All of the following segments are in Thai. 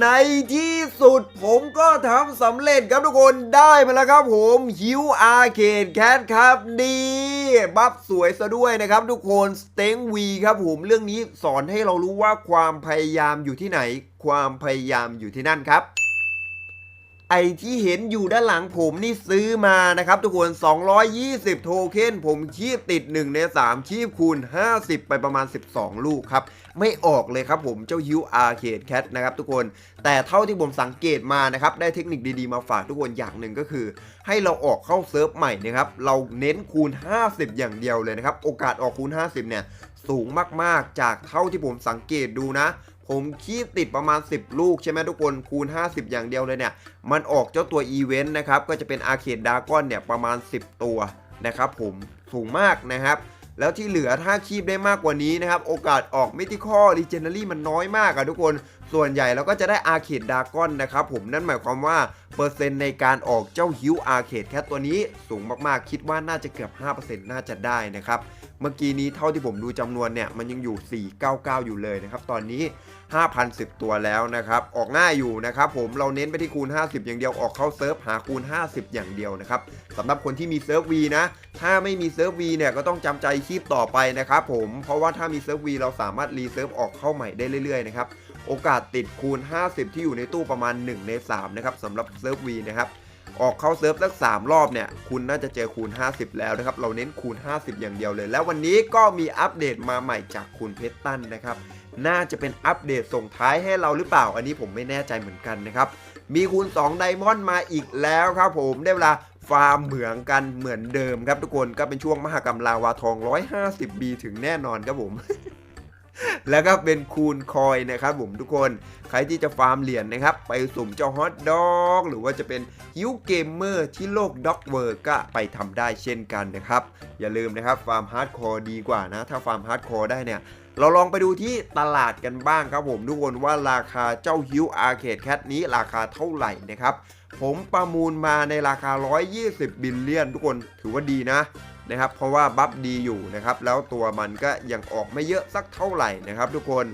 ในที่สุดผมก็ทำสำเร็จครับทุกคนได้มาแล้วครับผมฮิวอาร์เคดแคทครับดีบัฟสวยซะด้วยนะครับทุกคนสเต็งวีครับผมเรื่องนี้สอนให้เรารู้ว่าความพยายามอยู่ที่ไหน ความพยายามอยู่ที่นั่นครับ ไอที่เห็นอยู่ด้านหลังผมนี่ซื้อมานะครับ ทุกคน 220 โทเค็นผมคีบติด 1 ใน 3 คีบคูณ 50 ไปประมาณ 12 ลูกครับ ไม่ออกเลยครับผมเจ้าฮิวอาร์เคดแคทนะครับทุกคน แต่เท่าที่ผมสังเกตมานะครับ ได้เทคนิคดีๆมาฝากทุกคนอย่างหนึ่งก็คือ ให้เราออกเข้าเซิร์ฟใหม่นะครับ เราเน้นคูณ 50 อย่างเดียวเลยนะครับ โอกาสออกคูณ 50 เนี่ยสูงมากๆ จากเท่าที่ผมสังเกตดูนะ ผมคีบติดประมาณ 10 ลูกใช่ไหมทุกคนคูณ 50 อย่างเดียวเลยเนี่ย มันออกเจ้าตัวอีเวนต์นะครับ ก็จะเป็นอาร์เคดดากอนเนี่ยประมาณ 10 ตัวนะครับผมสูงมากนะครับ แล้วที่เหลือถ้าคีบได้มากกว่านี้นะครับ โอกาสออกมิติคอรีเจน a รี่มันน้อยมากอะทุกคน ส่วนใหญ่เราก็จะได้อาร์เคดดากอนนะครับผมนั่นหมายความว่าเปอร์เซ็นต์ในการออกเจ้าฮิวอาร์เคดแคทตัวนี้สูงมากๆ คิดว่าน่าจะเกือบ 5%น่าจะได้นะครับ เมื่อกี้นี้เท่าที่ผมดูจำนวนเนี่ย มันยังอยู่ 499 อยู่เลยนะครับ ตอนนี้ 5,010 ตัวแล้วนะครับ ออกง่ายอยู่นะครับผมเราเน้นไปที่คูณ 50 อย่างเดียวออกเข้าเซิร์ฟหาคูณ 50 อย่างเดียวนะครับสำหรับคนที่มีเซิร์ฟ V นะ ถ้าไม่มีเซิร์ฟ V เนี่ยก็ต้องจำใจคีบต่อไปนะครับผมเพราะว่าถ้ามีเซิร์ฟ V เราสามารถรีเซิร์ฟออกเข้าใหม่ได้เรื่อยๆนะครับ โอกาสติดคูณ 50 ที่อยู่ในตู้ประมาณ 1 ใน 3 นะครับสำหรับเซิร์ฟ V นะครับออกเข้าเซิร์ฟสัก 3 รอบเนี่ย คุณน่าจะเจอคูณ 50 แล้วนะครับ เราเน้นคูณ 50 อย่างเดียวเลย แล้ววันนี้ก็มีอัปเดตมาใหม่จากคุณเพชรตันนะครับ น่าจะเป็นอัปเดตส่งท้ายให้เราหรือเปล่า อันนี้ผมไม่แน่ใจเหมือนกันนะครับ มีคูณ2ไดมอนด์มาอีกแล้วครับผม ได้เวลาฟาร์มเหมืองกันเหมือนเดิมครับทุกคน ก็เป็นช่วงมหกรรมลาวาทอง 150 บีถึงแน่นอนครับผม แล้วก็เป็นคูณคอยนะครับผมทุกคนใครที่จะฟาร์มเหรียญนะครับ ไปสุ่มเจ้าฮอตดอก หรือว่าจะเป็นฮิวเกมเมอร์ที่โลกด็อกเวอร์ก็ไปทำได้เช่นกันนะครับ อย่าลืมนะครับฟาร์มฮาร์ดคอร์ดีกว่านะ ถ้าฟาร์มฮาร์ดคอร์ได้เนี่ย เราลองไปดูที่ตลาดกันบ้างครับผมทุกคนว่าราคาเจ้าฮิวอาร์เคดแคทนี้ราคาเท่าไหร่นะครับผมประมูลมาในราคา 120 บิลเลียนทุกคนถือว่าดีนะ นะครับ เพราะว่าบัฟดีอยู่นะครับ แล้วตัวมันก็ยังออกไม่เยอะสักเท่าไหร่นะครับ ทุกคน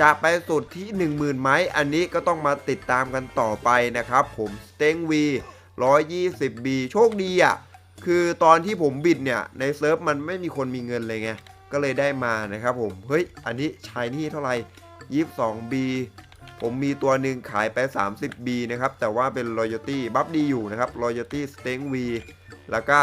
จะไปสุดที่ 10,000ไหมอันนี้ก็ต้องมาติดตามกันต่อไปนะครับ ผมสเต็งวี120 B โชคดีอะ คือตอนที่ผมบิดเนี่ย ในเซิร์ฟมันไม่มีคนมีเงินเลยไง ก็เลยได้มานะครับผม เฮ้ย อันนี้ชายนี่เท่าไหร่ 22B ผมมีตัวหนึ่งขายไป 30B นะครับ แต่ว่าเป็น Royalty บัฟดีอยู่นะครับ Royalty s t a n k V แล้วก็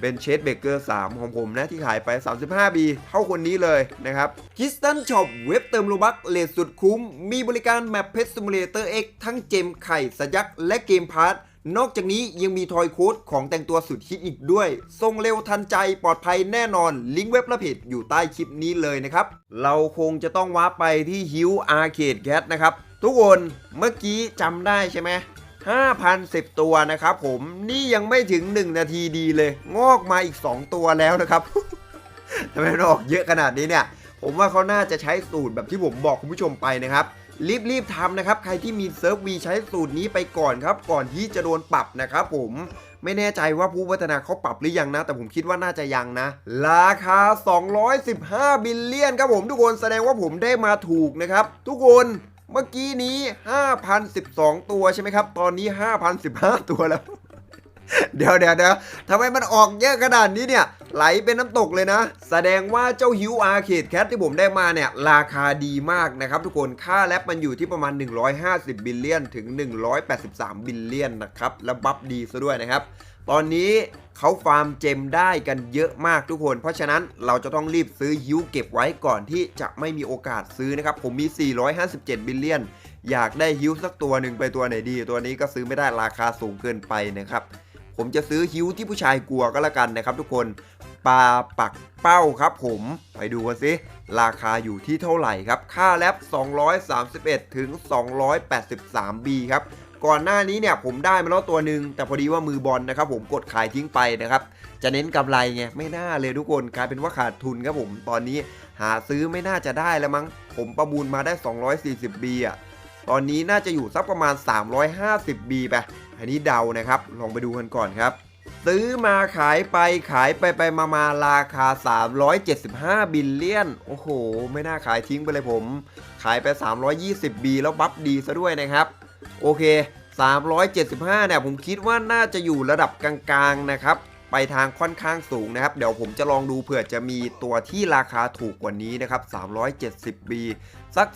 เป็นเชดเบเกอร์3ของผมนะ ที่ขายไป 35B เท่าคนนี้เลยนะครับคิสตันช็อปเว็บเติมโลบักเลทสุดคุ้ม มีบริการแมปเพ t ซิมูเลเตอร์ X ทั้งเจมไข่สยักและเกมพาร์ทนอกจากนี้ยังมีทอยโค้ดของแต่งตัวสุดฮิตอีกด้วยส่งเร็วทันใจปลอดภัยแน่นอน ลิงก์เว็บและเพจอยู่ใต้คลิปนี้เลยนะครับ เราคงจะต้องว้าไปที่ฮิวอาร์เคดแคทนะครับ ทุกคนเมื่อกี้จำได้ใช่ไหม 5,010 ตัวนะครับผมนี่ยังไม่ถึง 1 นาทีดีเลย งอกมาอีก 2 ตัวแล้วนะครับทำไมมันออกเยอะขนาดนี้เนี่ย ผมว่าเขาน่าจะใช้สูตรแบบที่ผมบอกคุณผู้ชมไปนะครับรีบๆทำนะครับ ใครที่มีเซิร์ฟวีใช้สูตรนี้ไปก่อนครับ ก่อนที่จะโดนปรับนะครับผมไม่แน่ใจว่าผู้พัฒนาเขาปรับหรือยังนะ แต่ผมคิดว่าน่าจะยังนะ ราคา 215 บิลเลียนครับผมทุกคนแสดงว่าผมได้มาถูกนะครับ ทุกคน เมื่อกี้นี้ 5,012 ตัวใช่ไหมครับ ตอนนี้ 5,015 ตัวแล้ว เดี๋ยวเดี๋ยวเดี๋ยวทำไมมันออกเยอะขนาดนี้เนี่ย ไหลเป็นน้ำตกเลยนะ แสดงว่าเจ้าฮิวอาร์เคดแคทที่ผมได้มาเนี่ย ราคาดีมากนะครับทุกคนค่าแลบมันอยู่ที่ประมาณ 150 บิลเลียนถึง 183 บิลเลียนนะครับ และบัฟดีซะด้วยนะครับ ตอนนี้เขาฟาร์มเจมได้กันเยอะมากทุกคน เพราะฉะนั้นเราจะต้องรีบซื้อฮิวเก็บไว้ก่อนที่จะไม่มีโอกาสซื้อนะครับ ผมมี 457 บิลเลียนอยากได้ฮิวสักตัวหนึ่งไปตัวไหนดี ตัวนี้ก็ซื้อไม่ได้ราคาสูงเกินไปนะครับ ผมจะซื้อฮิวที่ผู้ชายกลัวก็แล้วกันนะครับ ทุกคนปลาปักเป้าครับผมไปดูกันสิราคาอยู่ที่เท่าไหร่ครับ ค่าแลบ231 ถึง 283 B ครับ ก่อนหน้านี้เนี่ยผมได้มาแล้วตัวหนึ่งแต่พอดีว่ามือบอลนะครับผมกดขายทิ้งไปนะครับ จะเน้นกำไรไงไม่น่าเลยทุกคนกลายเป็นว่าขาดทุนครับผมตอนนี้หาซื้อไม่น่าจะได้แล้วมั้ง ผมประมูลมาได้ 240 B อะ ตอนนี้น่าจะอยู่สักประมาณ 350 B ไป อันนี้เดานะครับ ลองไปดูกันก่อนครับ ซื้อมาขายไปขายไปไปมามาราคา 375 บิลเลียน โอ้โห ไม่น่าขายทิ้งไปเลยผม ขายไป 320บีแล้วบัฟดีซะด้วยนะครับ โอเค 375เนี่ยผมคิดว่าน่าจะอยู่ระดับกลางๆนะครับ ไปทางค่อนข้างสูงนะครับ เดี๋ยวผมจะลองดูเผื่อจะมีตัวที่ราคาถูกกว่านี้นะครับ 370 B สัก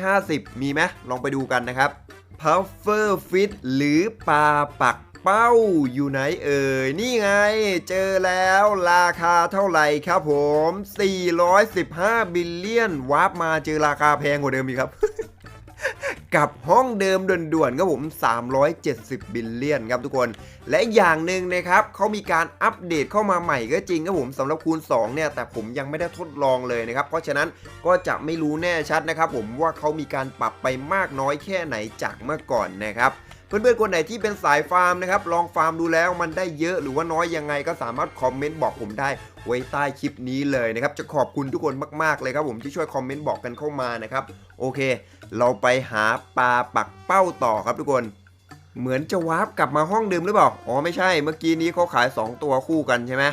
350 มีไหมลองไปดูกันนะครับ Puffer Fit หรือปลาปักเป้าอยู่ไหนเอ่ย นี่ไง เจอแล้วราคาเท่าไหร่ครับผม 415 บิลเลียนวาร์ปมาเจอราคาแพงกว่าเดิมอีกครับ กับห้องเดิมด่วนๆครับผม 370 บิลเลียนครับทุกคน และอย่างหนึ่งนะครับเขามีการอัปเดตเข้ามาใหม่ก็จริงครับผมสำหรับคูณ 2 เนี่ย แต่ผมยังไม่ได้ทดลองเลยนะครับ เพราะฉะนั้นก็จะไม่รู้แน่ชัดนะครับผมว่าเขามีการปรับไปมากน้อยแค่ไหนจากเมื่อก่อนนะครับ เพื่อนๆคนไหนที่เป็นสายฟาร์มนะครับลองฟาร์มดูแล้วมันได้เยอะหรือว่าน้อยยังไงก็สามารถคอมเมนต์บอกผมได้ไว้ใต้คลิปนี้เลยนะครับ จะขอบคุณทุกคนมากๆเลยครับผมที่ช่วยคอมเมนต์บอกกันเข้ามานะครับ โอเค เราไปหาปลาปักเป้าต่อครับทุกคน เหมือนจะวาร์ปกลับมาห้องเดิมหรือเปล่าอ๋อไม่ใช่เมื่อกี้นี้เขาขาย 2 ตัวคู่กันใช่ไหม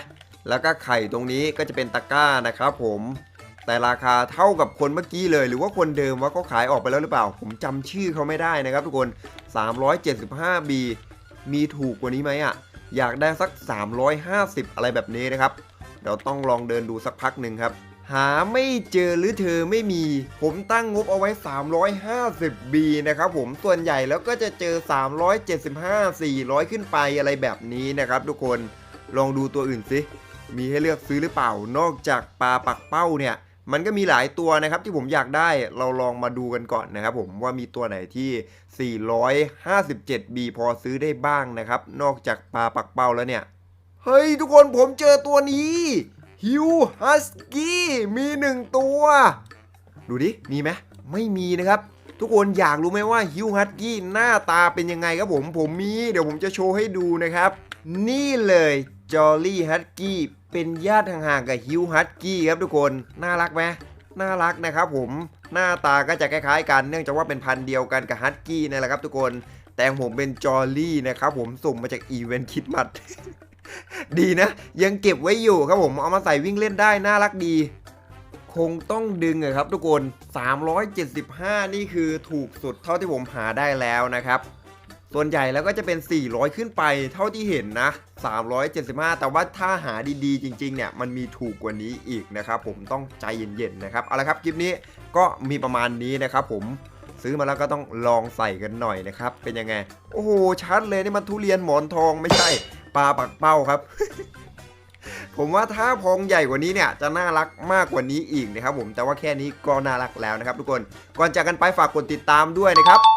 แล้วก็ไข่ตรงนี้ก็จะเป็นตะกร้านะครับผม แต่ราคาเท่ากับคนเมื่อกี้เลย หรือว่าคนเดิมว่าเขาขายออกไปแล้วหรือเปล่า ผมจำชื่อเขาไม่ได้นะครับทุกคน 375B มีถูกกว่านี้ไหมอะ อยากได้สัก 350 อะไรแบบนี้นะครับ เดี๋ยวต้องลองเดินดูสักพักหนึ่งครับ หาไม่เจอหรือเธอไม่มี ผมตั้งงบเอาไว้ 350B นะครับผม ส่วนใหญ่แล้วก็จะเจอ 375 400 ขึ้นไปอะไรแบบนี้นะครับ ทุกคน ลองดูตัวอื่นสิมีให้เลือกซื้อหรือเปล่า นอกจากปลาปักเป้าเนี่ย มันก็มีหลายตัวนะครับที่ผมอยากได้เราลองมาดูกันก่อนนะครับผมว่ามีตัวไหนที่ 457B พอซื้อได้บ้างนะครับ นอกจากปลาปักเป้าแล้วเนี่ย เฮ้ยทุกคนผมเจอตัวนี้ฮิวฮัสกี้มีหนึ่งตัว ดูดิ มีไหมไม่มีนะครับ ทุกคนอยากรู้ไหมว่าฮิวฮัสกี้หน้าตาเป็นยังไงครับผมผมมี เดี๋ยวผมจะโชว์ให้ดูนะครับ นี่เลย จอ l ลี่ฮัสกี้เป็นญาติห่างๆกับฮิวฮัสกี้ครับทุกคน น่ารักไหมน่ารักนะครับผมหน้าตาก็จะคล้ายๆกันเนื่องจากว่าเป็นพันธุ์เดียวกันกับฮัสกี้นี่นแหละครับทุกคน แต่งผมเป็นจอ l ลี่นะครับผมส่งมาจากอีเวนต์คิดมัด ดีนะ ยังเก็บไว้อยู่ครับผมเอามาใส่วิ่งเล่นได้น่ารักดี คงต้องดึงอะครับทุกคน 375 นี่คือถูกสุดเท่าที่ผมหาได้แล้วนะครับ ส่วนใหญ่แล้วก็จะเป็น 400 ขึ้นไปเท่าที่เห็นนะ 375 แต่ว่าถ้าหาดีๆ จริงๆ เนี่ย มันมีถูกกว่านี้อีกนะครับผมต้องใจเย็นๆ นะครับ เอาละครับคลิปนี้ก็มีประมาณนี้นะครับผมซื้อมาแล้วก็ต้องลองใส่กันหน่อยนะครับ เป็นยังไง โอ้โห ชัดเลยนี่มันทุเรียนหมอนทองไม่ใช่ปลาปักเป้าครับ ผมว่าถ้าพองใหญ่กว่านี้เนี่ย จะน่ารักมากกว่านี้อีกนะครับผมแต่ว่าแค่นี้ก็น่ารักแล้วนะครับ ทุกคนก่อนจากกันไปฝากกดติดตามด้วยนะครับ